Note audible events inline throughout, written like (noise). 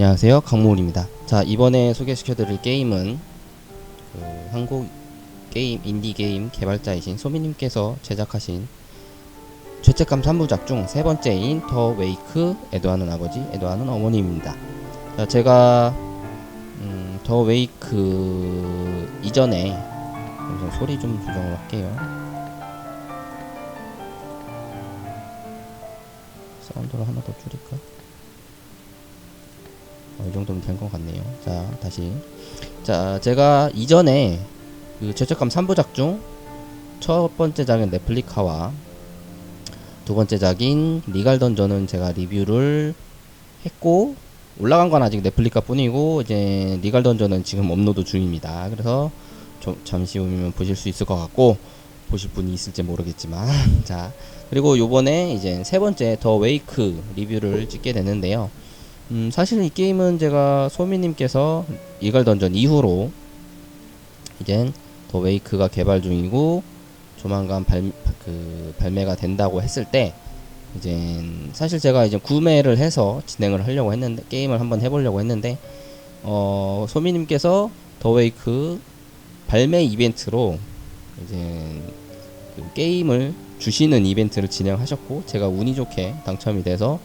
안녕하세요. 강모울입니다. 자 이번에 소개시켜드릴 게임은 그 한국 게임 인디 게임 개발자이신 소미님께서 제작하신 죄책감 3부작 중 세 번째인 더 웨이크 에드와는 아버지 에드와는 어머니입니다. 자 제가 음, 더 웨이크 이전에 우선 소리 좀 조정을 할게요. 사운드를 하나 더 줄일까? 어, 이 정도면 된 것 같네요. 자, 다시. 자, 제가 이전에 그 죄책감 3부작 중 첫 번째 작인 레플리카와 두 번째 작인 리갈 던전은 제가 리뷰를 했고 올라간 건 아직 레플리카 뿐이고 이제 리갈 던전은 지금 업로드 중입니다. 그래서 좀 잠시 후면 보실 수 있을 것 같고 보실 분이 있을지 모르겠지만 (laughs) 자 그리고 요번에 이제 세 번째 더 웨이크 리뷰를 찍게 되는데요. 음, 사실 이 게임은 제가 소미님께서 이걸 던전 이후로 이젠 더 웨이크가 개발 중이고 조만간 발, 그 발매가 된다고 했을 때 이제 사실 제가 이제 구매를 해서 진행을 하려고 했는데 게임을 한번 해보려고 했는데 어 소미님께서 더 웨이크 발매 이벤트로 이제 그 게임을 주시는 이벤트를 진행하셨고 제가 운이 좋게 당첨이 돼서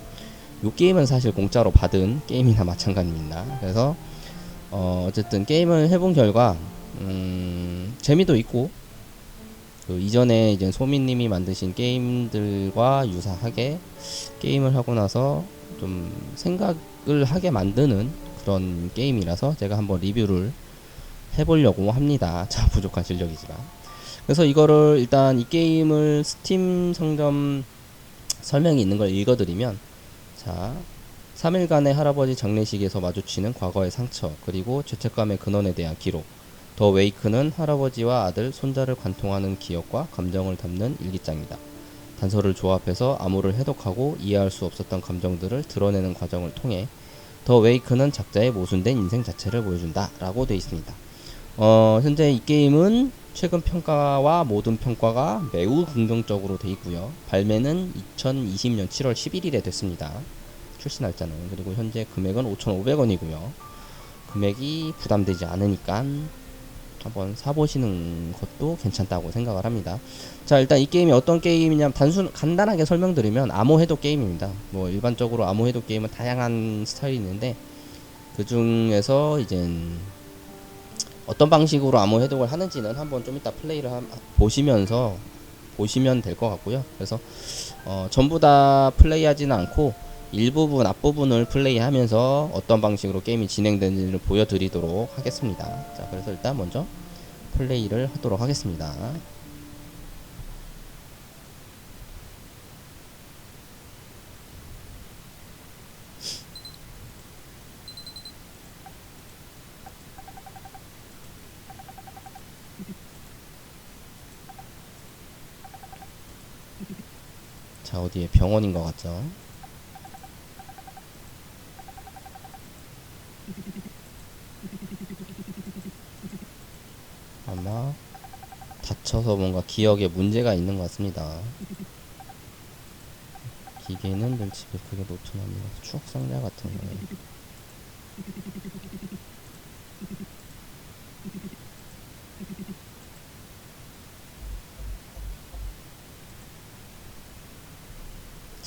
요 게임은 사실 공짜로 받은 게임이나 마찬가지입니다. 그래서 어 어쨌든 게임을 해본 결과 음 재미도 있고 그 이전에 이제 소민님이 만드신 게임들과 유사하게 게임을 하고 나서 좀 생각을 하게 만드는 그런 게임이라서 제가 한번 리뷰를 해보려고 합니다. (laughs) 자 부족한 실력이지만 그래서 이거를 일단 이 게임을 스팀 상점 설명이 있는 걸 읽어드리면 자 3일간의 할아버지 장례식에서 마주치는 과거의 상처 그리고 죄책감의 근원에 대한 기록 더 웨이크는 할아버지와 아들, 손자를 관통하는 기억과 감정을 담는 일기장이다. 단서를 조합해서 암호를 해독하고 이해할 수 없었던 감정들을 드러내는 과정을 통해 더 웨이크는 작자의 모순된 인생 자체를 보여준다 라고 되어 있습니다. 어, 현재 이 게임은 최근 평가와 모든 평가가 매우 긍정적으로 되어 있고요. 발매는 2020년 7월 11일에 됐습니다. 출시 날짜는 그리고 현재 금액은 5,500원이고요. 금액이 부담되지 않으니까 한번 사보시는 것도 괜찮다고 생각을 합니다. 자 일단 이 게임이 어떤 게임이냐면 단순 간단하게 설명드리면 암호 해독 게임입니다. 뭐 일반적으로 암호 해독 게임은 다양한 스타일이 있는데 그 중에서 이제 어떤 방식으로 암호 해독을 하는지는 한번 좀 이따 플레이를 한- 보시면서 보시면 될 것 같고요. 그래서 어, 전부 다 플레이하지는 않고 일부분 앞부분을 플레이하면서 어떤 방식으로 게임이 진행되는지를 보여드리도록 하겠습니다. 자, 그래서 일단 먼저 플레이를 하도록 하겠습니다. 자, 어디에 병원인 것 같죠? 아마 다쳐서 뭔가 기억에 문제가 있는 것 같습니다. 기계는 늘 집에 크게 놓쳐놨네요. 추억 상자 같은 거네.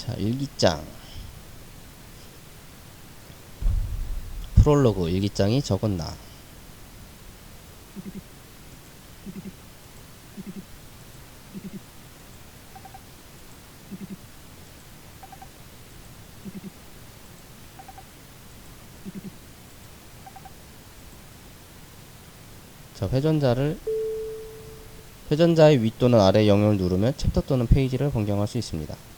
자, 일기장. 프롤로그 일기장이 적었나. 자, 회전자를 회전자의 위 또는 아래 영역을 누르면 챕터 또는 페이지를 변경할 수 있습니다.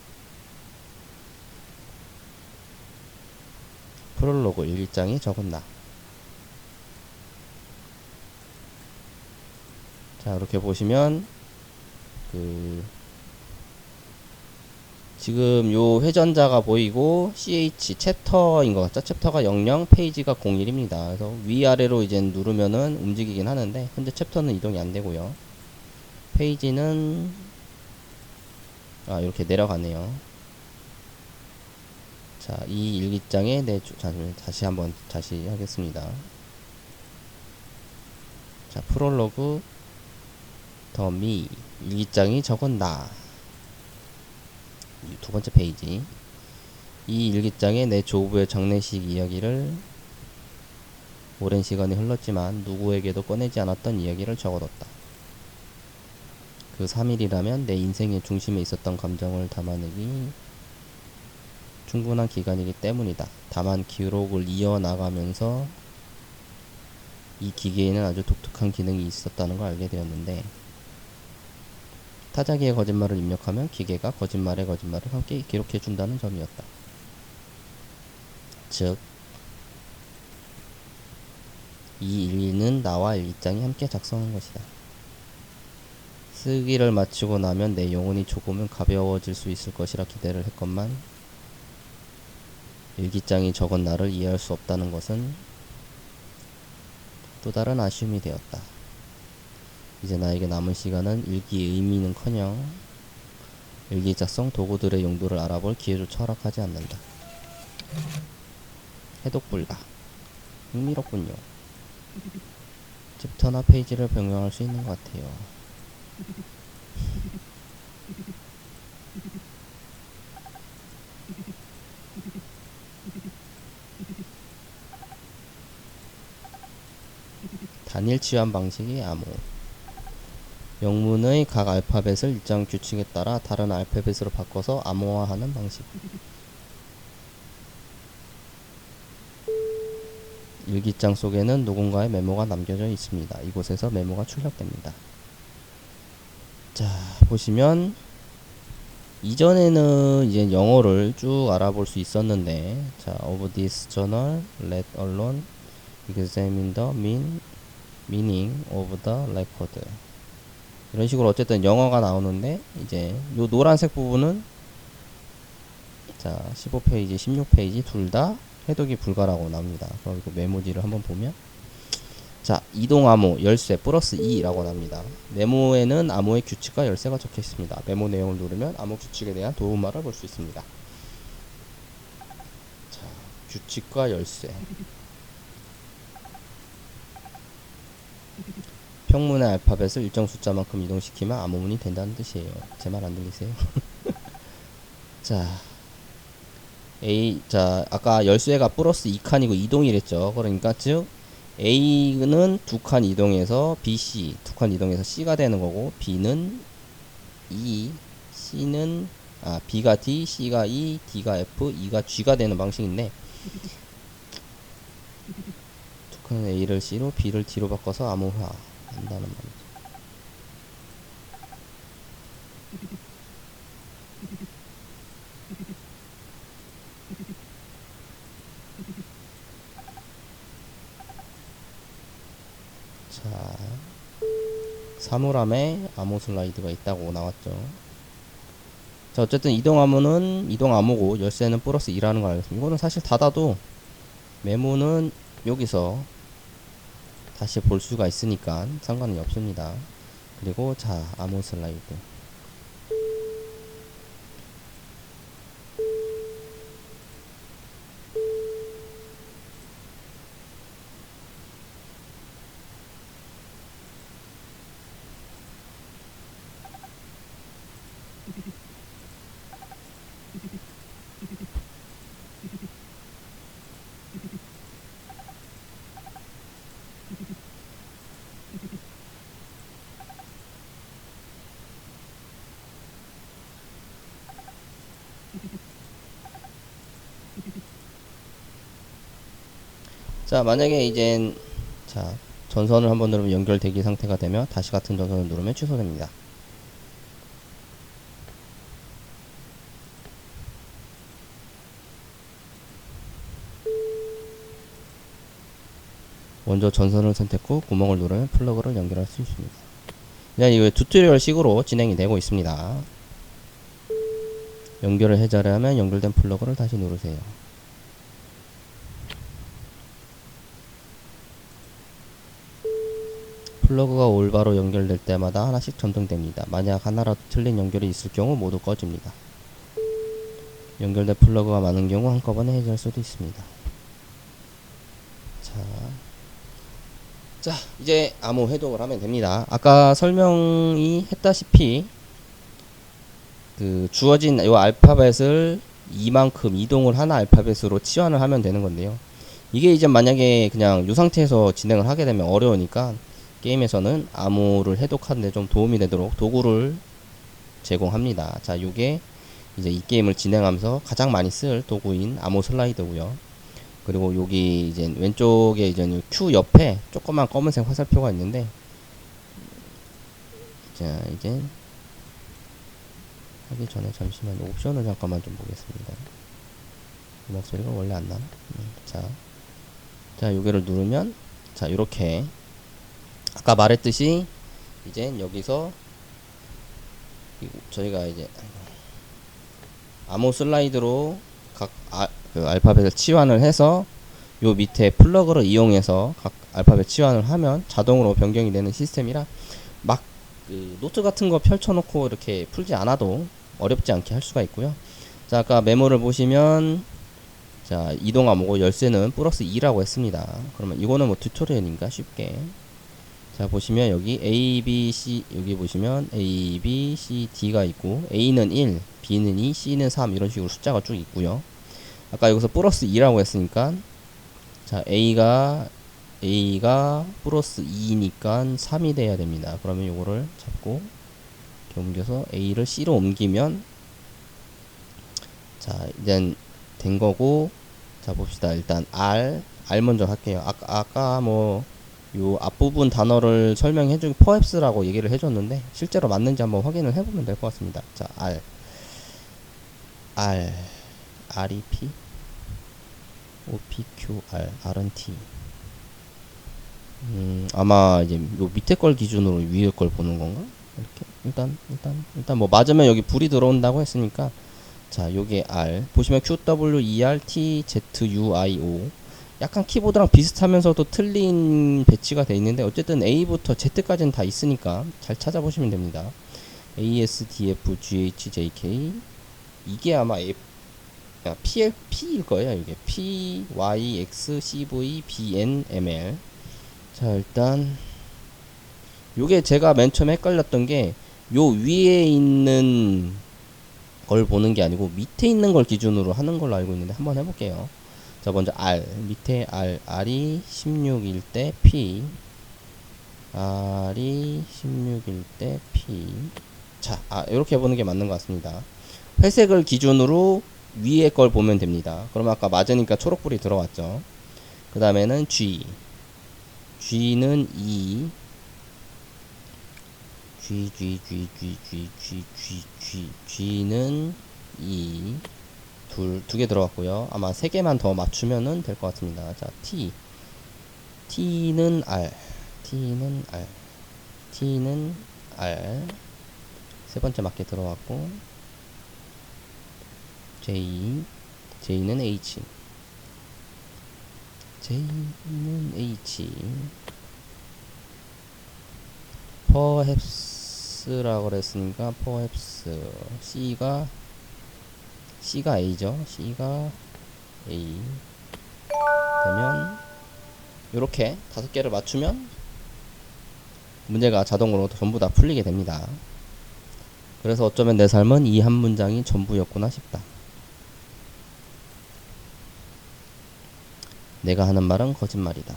프롤로그 일기장이 적었나. 자, 이렇게 보시면 그 지금 요 회전자가 보이고 CH 챕터인 것 같죠? 챕터가 00, 페이지가 01입니다. 그래서 위아래로 이제 누르면은 움직이긴 하는데 현재 챕터는 이동이 안 되고요. 페이지는 아 이렇게 내려가네요. 자, 이 일기장에 내 주, 잠시만요. 다시 한번 다시 하겠습니다. 자, 프롤로그 더미 일기장이 저건 나. 이두 번째 페이지. 이 일기장에 내 조부의 장례식 이야기를 오랜 시간이 흘렀지만 누구에게도 꺼내지 않았던 이야기를 적어뒀다. 그 3일이라면 내 인생의 중심에 있었던 감정을 담아내기 충분한 기간이기 때문이다. 다만 기록을 이어나가면서 이 기계에는 아주 독특한 기능이 있었다는 걸 알게 되었는데 타자기의 거짓말을 입력하면 기계가 거짓말의 거짓말을 함께 기록해 준다는 점이었다. 즉, 이 일기는 나와 일기장이 함께 작성한 것이다. 쓰기를 마치고 나면 내 영혼이 조금은 가벼워질 수 있을 것이라 기대를 했건만 일기장이 적은 나를 이해할 수 없다는 것은 또 다른 아쉬움이 되었다. 이제 나에게 남은 시간은 일기의 의미는커녕 일기 작성 도구들의 용도를 알아볼 기회조차 허락하지 않는다. 해독 불가. 흥미롭군요. 챕터나 페이지를 변경할 수 있는 것 같아요. 단일 치환 방식의 암호. 영문의 각 알파벳을 일정 규칙에 따라 다른 알파벳으로 바꿔서 암호화하는 방식. 일기장 속에는 누군가의 메모가 남겨져 있습니다. 이곳에서 메모가 출력됩니다. 자, 보시면 이전에는 이제 영어를 쭉 알아볼 수 있었는데 자, of this journal, let alone examine the mean, meaning of the record. 이런 식으로 어쨌든 영어가 나오는데 이제 요 노란색 부분은 자, 15페이지, 16페이지 둘 다 해독이 불가라고 나옵니다. 그리고 메모지를 한번 보면 자, 이동 암호 열쇠 플러스 2라고 납니다. 메모에는 암호의 규칙과 열쇠가 적혀 있습니다. 메모 내용을 누르면 암호 규칙에 대한 도움말을 볼 수 있습니다. 자, 규칙과 열쇠. 평문의 알파벳을 일정 숫자만큼 이동시키면 암호문이 된다는 뜻이에요. 제 말 안 들리세요? (laughs) 자, A, 자, 아까 열쇠가 플러스 2칸이고 이동이랬죠. 그러니까 즉, A는 두칸 이동해서 B, C 두칸 이동해서 C가 되는 거고 B는 E, C는 아 B가 D, C가 E, D가 F, E가 G가 되는 방식인데 두 칸은 A를 C로 B를 D로 바꿔서 암호화 한다는 말이죠. 자, 사물함에 암호 슬라이드가 있다고 나왔죠. 자, 어쨌든 이동 암호는 이동 암호고 열쇠는 플러스 2라는 걸 알겠습니다. 이거는 사실 닫아도 메모는 여기서 다시 볼 수가 있으니까 상관이 없습니다. 그리고 자, 암호 슬라이드. 자, 만약에 이젠 자, 전선을 한번 누르면 연결되기 상태가 되면 다시 같은 전선을 누르면 취소됩니다. 먼저 전선을 선택 후 구멍을 누르면 플러그를 연결할 수 있습니다. 그냥 이거 튜토리얼 식으로 진행이 되고 있습니다. 연결을 해제하려면 연결된 플러그를 다시 누르세요. 플러그가 올바로 연결될 때마다 하나씩 점등됩니다. 만약 하나라도 틀린 연결이 있을 경우 모두 꺼집니다. 연결된 플러그가 많은 경우 한꺼번에 해제할 수도 있습니다. 자, 자 이제 암호 해독을 하면 됩니다. 아까 설명이 했다시피 그 주어진 요 알파벳을 이만큼 이동을 하나 알파벳으로 치환을 하면 되는 건데요. 이게 이제 만약에 그냥 이 상태에서 진행을 하게 되면 어려우니까 게임에서는 암호를 해독하는데 좀 도움이 되도록 도구를 제공합니다. 자, 요게 이제 이 게임을 진행하면서 가장 많이 쓸 도구인 암호 슬라이드고요. 그리고 여기 이제 왼쪽에 이제 Q 옆에 조그만 검은색 화살표가 있는데 자, 이제 하기 전에 잠시만 옵션을 잠깐만 좀 보겠습니다. 이 목소리가 원래 안 나나? 음, 자, 자, 요게를 누르면 자, 이렇게 아까 말했듯이 이제 여기서 이- 저희가 이제 암호 슬라이드로 각 아, 그 알파벳을 치환을 해서 요 밑에 플러그를 이용해서 각 알파벳 치환을 하면 자동으로 변경이 되는 시스템이라 막 그 노트 같은 거 펼쳐놓고 이렇게 풀지 않아도 어렵지 않게 할 수가 있고요. 자, 아까 메모를 보시면 자, 이동 암호고 열쇠는 플러스 2라고 했습니다. 그러면 이거는 뭐 튜토리얼인가 쉽게 자 보시면 여기 A, B, C 여기 보시면 A, B, C, D가 있고 A는 1, B는 2, C는 3 이런 식으로 숫자가 쭉 있고요. 아까 여기서 플러스 2라고 했으니까 자 A가 A가 플러스 2니까 3이 돼야 됩니다. 그러면 요거를 잡고 이렇게 옮겨서 A를 C로 옮기면 자 이젠 된 거고 자 봅시다. 일단 R R 먼저 할게요. 아까 아까 뭐 요 앞부분 단어를 설명해 준 perhaps라고 얘기를 해줬는데 실제로 맞는지 한번 확인을 해보면 될 것 같습니다. 자, R, R, REP, OPQ, R, R은 T. 음, 아마 이제 요 밑에 걸 기준으로 위에 걸 보는 건가? 이렇게? 일단 일단 일단 뭐 맞으면 여기 불이 들어온다고 했으니까. 자, 요게 R. 보시면 Q W E R T Z U I O 약간 키보드랑 비슷하면서도 틀린 배치가 돼 있는데 어쨌든 A부터 Z까지는 다 있으니까 잘 찾아보시면 됩니다. A S D F G H J K 이게 아마 F, 아, P L P일 거예요. 이게 P Y X C V B N M L 자 일단 요게 제가 맨 처음에 헷갈렸던 게 요 위에 있는 걸 보는 게 아니고 밑에 있는 걸 기준으로 하는 걸로 알고 있는데 한번 해볼게요. 자 먼저 R. 밑에 R. R이 16일 때 P. R이 16일 때 P. 자 아, 이렇게 보는 게 맞는 것 같습니다. 회색을 기준으로 위에 걸 보면 됩니다. 그러면 아까 맞으니까 초록불이 들어왔죠. 그 다음에는 G. G는 2 G G G G G G G G G는 2 둘, 두 개 들어갔고요. 아마 세 개만 더 맞추면은 될 것 같습니다. 자, T. T는 R. T는 R. T는 R. 세 번째 맞게 들어갔고. J. J는 H. J는 H. perhaps라고 그랬으니까 perhaps. C가 C가 A죠. C가 A 되면 이렇게 다섯 개를 맞추면 문제가 자동으로 전부 다 풀리게 됩니다. 그래서 어쩌면 내 삶은 이 한 문장이 전부였구나 싶다. 내가 하는 말은 거짓말이다.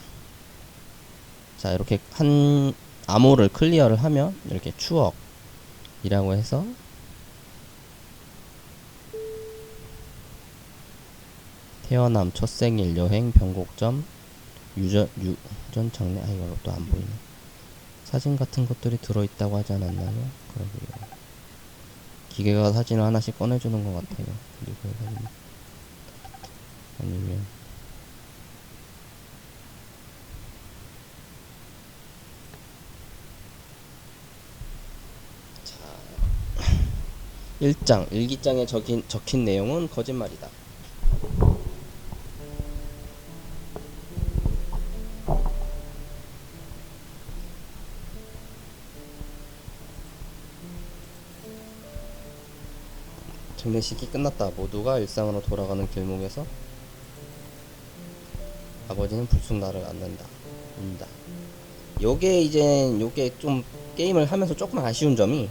자, 이렇게 한 암호를 클리어를 하면 이렇게 추억이라고 해서 태어남, 첫 생일, 여행, 변곡점, 유전, 유전 장례, 아, 이거 또 안 보이네. 사진 같은 것들이 들어있다고 하지 않았나요? 그러게요. 기계가 사진을 하나씩 꺼내주는 것 같아요. 누구의 사진? 아니면, 자, 1장, 일기장에 적힌, 적힌 내용은 거짓말이다. 장례식이 끝났다. 모두가 일상으로 돌아가는 길목에서 아버지는 불쑥 나를 안는다. 운다. 요게 이제 요게 좀 게임을 하면서 조금 아쉬운 점이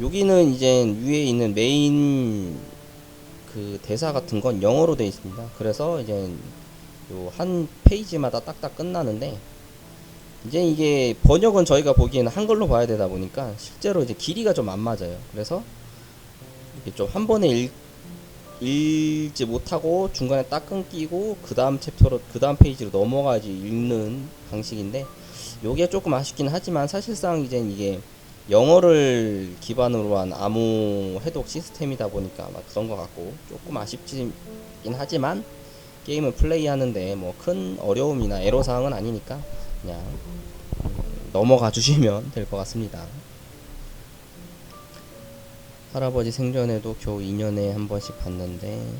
여기는 이제 위에 있는 메인 그 대사 같은 건 영어로 되어 있습니다. 그래서 이제 요 한 페이지마다 딱딱 끝나는데 이제 이게 번역은 저희가 보기에는 한글로 봐야 되다 보니까 실제로 이제 길이가 좀 안 맞아요. 그래서 이게 좀 한 번에 읽, 읽지 못하고 중간에 딱 끊기고 그 다음 챕터로 그 다음 페이지로 넘어가지 읽는 방식인데 요게 조금 아쉽긴 하지만 사실상 이제 이게 영어를 기반으로 한 암호 해독 시스템이다 보니까 막 그런 것 같고 조금 아쉽긴 하지만 게임을 플레이하는데 뭐 큰 어려움이나 애로 사항은 아니니까 그냥 음, 넘어가 주시면 될 것 같습니다. 할아버지 생전에도 겨우 2년에 한 번씩 봤는데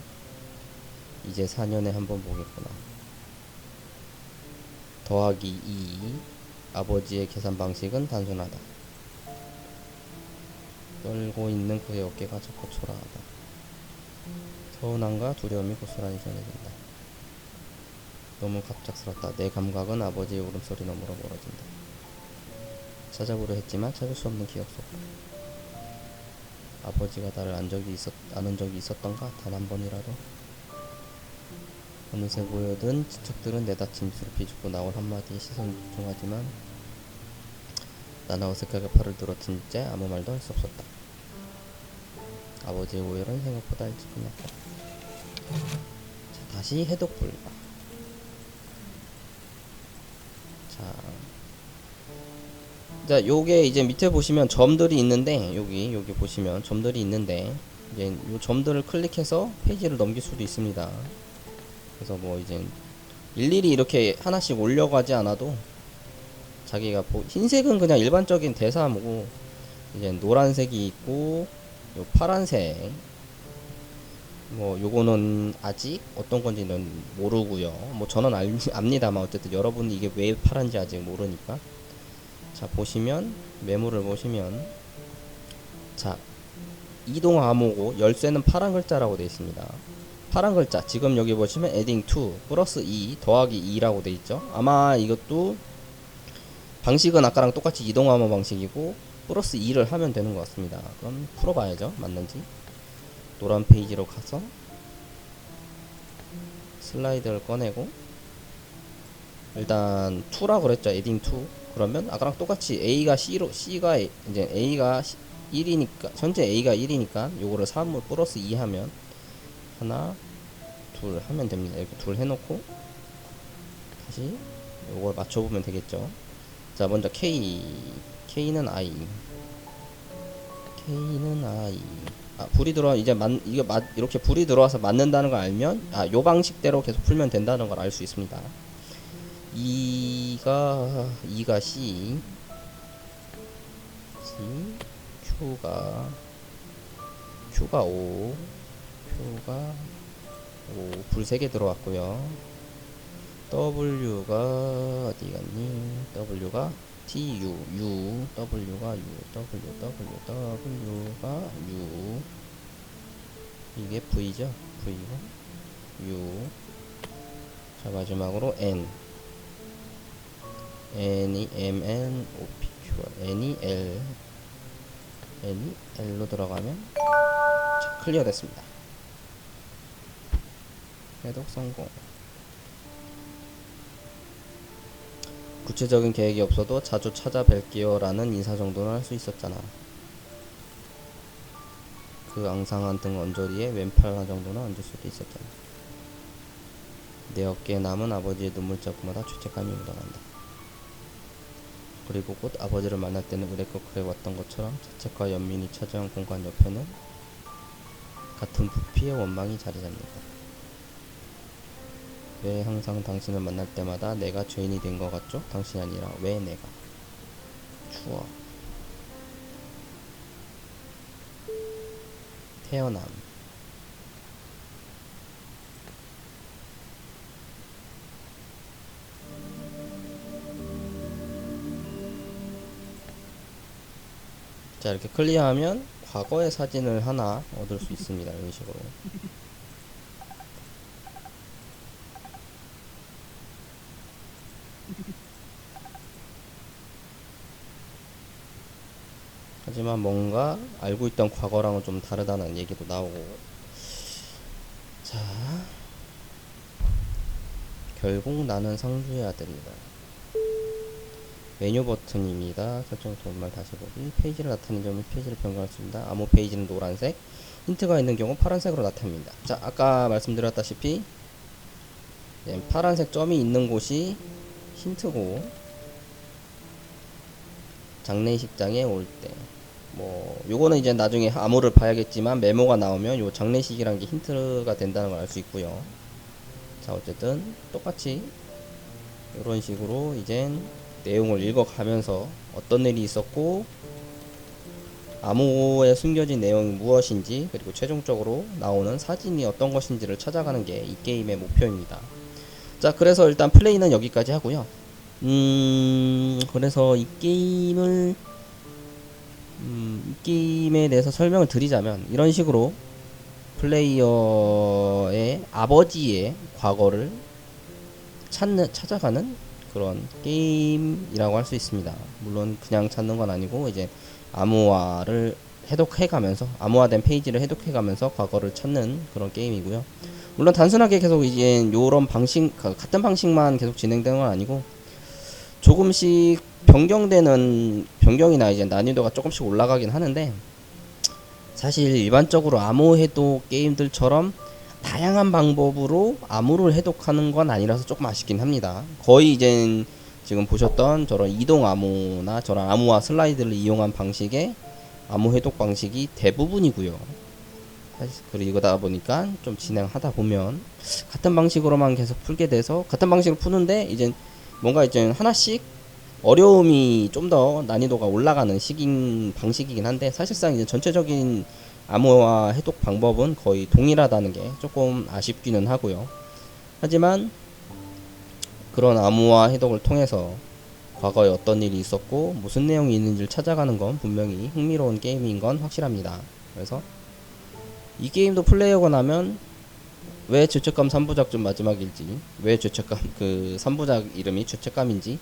이제 4년에 한 번 보겠구나. 더하기 2 아버지의 계산 방식은 단순하다. 떨고 있는 그의 어깨가 자꾸 초라하다. 서운함과 두려움이 고스란히 전해진다. 너무 갑작스럽다. 내 감각은 아버지의 울음소리 너머로 멀어진다. 찾아보려 했지만 찾을 수 없는 기억 속. 아버지가 나를 안 적이 있었, 아는 적이 있었던가? 단 한 번이라도? 어느새 모여든 친척들은 내 다친 입술을 비집고 나올 한마디에 시선을 집중하지만 나는 어색하게 팔을 들어친 채 아무 말도 할 수 없었다. 아버지의 오열은 생각보다 일찍 끝났다. 자, 다시 해독 불가. 자, 자, 요게 이제 밑에 보시면 점들이 있는데 여기 여기 보시면 점들이 있는데 이제 요 점들을 클릭해서 페이지를 넘길 수도 있습니다. 그래서 뭐 이제 일일이 이렇게 하나씩 올려가지 않아도 자기가 보, 흰색은 그냥 일반적인 대사하고 이제 노란색이 있고 요 파란색 뭐 요거는 아직 어떤 건지는 모르고요. 뭐 저는 알, 압니다만 어쨌든 여러분이 이게 왜 파란지 아직 모르니까 자 보시면 메모를 보시면 자 이동 암호고 열쇠는 파란 글자라고 되어 있습니다. 파란 글자 지금 여기 보시면 adding 2 플러스 2 더하기 2라고 되어 있죠. 아마 이것도 방식은 아까랑 똑같이 이동 암호 방식이고 플러스 2를 하면 되는 것 같습니다. 그럼 풀어봐야죠. 맞는지. 노란 페이지로 가서 슬라이드를 꺼내고 일단 2라 그랬죠. 에딩 2. 그러면 아까랑 똑같이 A가 C로 C가 이제 A가 1이니까 현재 A가 1이니까 요거를 3을 플러스 2 하면 하나 둘 하면 됩니다. 이렇게 둘 해놓고 다시 요걸 맞춰보면 되겠죠. 자 먼저 K K는 I K는 I 아 불이 들어와 이제 만 이게 맞 이렇게 불이 들어와서 맞는다는 걸 알면 아 요 방식대로 계속 풀면 된다는 걸 알 수 있습니다. 2가 2가 C C Q가 Q가 O Q가 O 불 3개 들어왔고요. W가 어디 갔니? W가 T U U W가 U W W W가 U 이게 V죠? V고 U 자 마지막으로 N N이 M N O P Q N이 L N이 L로 들어가면 자 클리어 됐습니다. 해독 성공. 구체적인 계획이 없어도 자주 찾아뵐게요 라는 인사 정도는 할 수 있었잖아. 그 앙상한 등 언저리에 왼팔 하나 정도는 얹을 수도 있었잖아. 내 어깨에 남은 아버지의 눈물자국마다 죄책감이 묻어난다. 그리고 곧 아버지를 만날 때는 그랬고 그래 왔던 것처럼 자책과 연민이 차지한 공간 옆에는 같은 부피의 원망이 자리 잡는다. 왜 항상 당신을 만날 때마다 내가 죄인이 된 것 같죠? 당신이 아니라 왜 내가? 추억. 태어남. 자 이렇게 클리어하면 과거의 사진을 하나 얻을 수 있습니다. 이런 식으로. 하지만 뭔가 알고 있던 과거랑은 좀 다르다는 얘기도 나오고 자 결국 나는 상주해야 됩니다 메뉴 버튼입니다. 설정 도움말 다시 보기. 페이지를 나타내는 점은 페이지를 변경할 수 있습니다. 암호 페이지는 노란색 힌트가 있는 경우 파란색으로 나타납니다. 자 아까 말씀드렸다시피 네, 파란색 점이 있는 곳이 힌트고 장례식장에 올 때. 뭐 요거는 이제 나중에 암호를 봐야겠지만 메모가 나오면 요 장례식이란 게 힌트가 된다는 걸 알 수 있고요. 자 어쨌든 똑같이 이런 식으로 이젠 내용을 읽어가면서 어떤 일이 있었고 암호에 숨겨진 내용이 무엇인지 그리고 최종적으로 나오는 사진이 어떤 것인지를 찾아가는 게 이 게임의 목표입니다. 자 그래서 일단 플레이는 여기까지 하고요. 음 그래서 이 게임을 음, 이 게임에 대해서 설명을 드리자면 이런 식으로 플레이어의 아버지의 과거를 찾는 찾아가는 그런 게임이라고 할 수 있습니다. 물론 그냥 찾는 건 아니고 이제 암호화를 해독해가면서 암호화된 페이지를 해독해가면서 과거를 찾는 그런 게임이고요. 물론 단순하게 계속 이제 요런 방식 같은 방식만 계속 진행되는 건 아니고 조금씩 변경되는 변경이나 이제 난이도가 조금씩 올라가긴 하는데 사실 일반적으로 암호 해독 게임들처럼 다양한 방법으로 암호를 해독하는 건 아니라서 조금 아쉽긴 합니다. 거의 이제 지금 보셨던 저런 이동 암호나 저런 암호화 슬라이드를 이용한 방식의 암호 해독 방식이 대부분이고요. 그리고다 보니까 좀 진행하다 보면 같은 방식으로만 계속 풀게 돼서 같은 방식으로 푸는데 이제 뭔가 이제 하나씩 어려움이 좀 더 난이도가 올라가는 식인 방식이긴 한데 사실상 이제 전체적인 암호화 해독 방법은 거의 동일하다는 게 조금 아쉽기는 하고요. 하지만 그런 암호화 해독을 통해서 과거에 어떤 일이 있었고 무슨 내용이 있는지를 찾아가는 건 분명히 흥미로운 게임인 건 확실합니다. 그래서 이 게임도 플레이하고 나면 왜 죄책감 3부작 좀 마지막일지 왜 죄책감 그 3부작 이름이 죄책감인지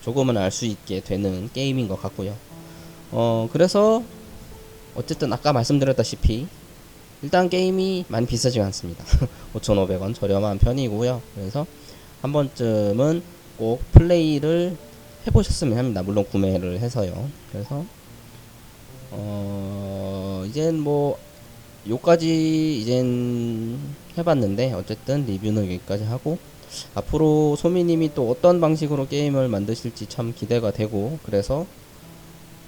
조금은 알 수 있게 되는 게임인 것 같고요. 어 그래서 어쨌든 아까 말씀드렸다시피 일단 게임이 많이 비싸지 않습니다. (laughs) 5,500원 저렴한 편이고요. 그래서 한 번쯤은 꼭 플레이를 해보셨으면 합니다. 물론 구매를 해서요. 그래서 어 이젠 뭐 요까지 이젠 해봤는데 어쨌든 리뷰는 여기까지 하고 앞으로 소미님이 또 어떤 방식으로 게임을 만드실지 참 기대가 되고 그래서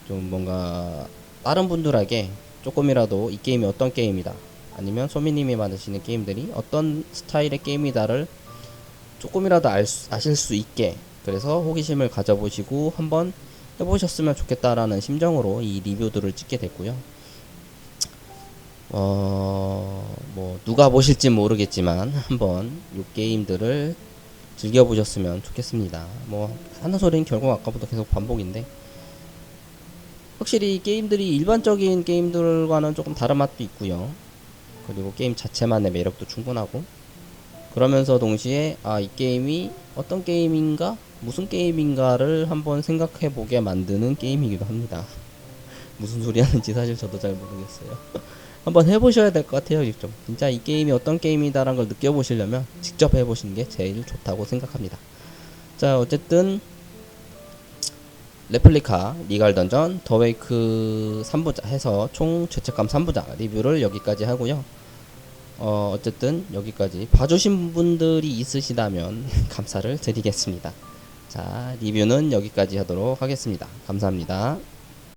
좀 뭔가 다른 분들에게 조금이라도 이 게임이 어떤 게임이다 아니면 소미님이 만드시는 게임들이 어떤 스타일의 게임이다를 조금이라도 알 수, 아실 수 있게 그래서 호기심을 가져보시고 한번 해보셨으면 좋겠다라는 심정으로 이 리뷰들을 찍게 됐고요. 어, 뭐, 누가 보실지 모르겠지만, 한번 이 게임들을 즐겨보셨으면 좋겠습니다. 뭐, 하는 소리는 결국 아까부터 계속 반복인데, 확실히 이 게임들이 일반적인 게임들과는 조금 다른 맛도 있고요. 그리고 게임 자체만의 매력도 충분하고, 그러면서 동시에, 아, 이 게임이 어떤 게임인가? 무슨 게임인가를 한번 생각해 보게 만드는 게임이기도 합니다. (laughs) 무슨 소리 하는지 사실 저도 잘 모르겠어요. (laughs) 한번 해보셔야 될 것 같아요. 직접. 진짜 이 게임이 어떤 게임이다라는 걸 느껴보시려면 직접 해보시는 게 제일 좋다고 생각합니다. 자, 어쨌든 레플리카, 리갈 던전, 더웨이크 3부작 해서 총 죄책감 3부작 리뷰를 여기까지 하고요. 어, 어쨌든 여기까지 봐주신 분들이 있으시다면 (laughs) 감사를 드리겠습니다. 자, 리뷰는 여기까지 하도록 하겠습니다. 감사합니다.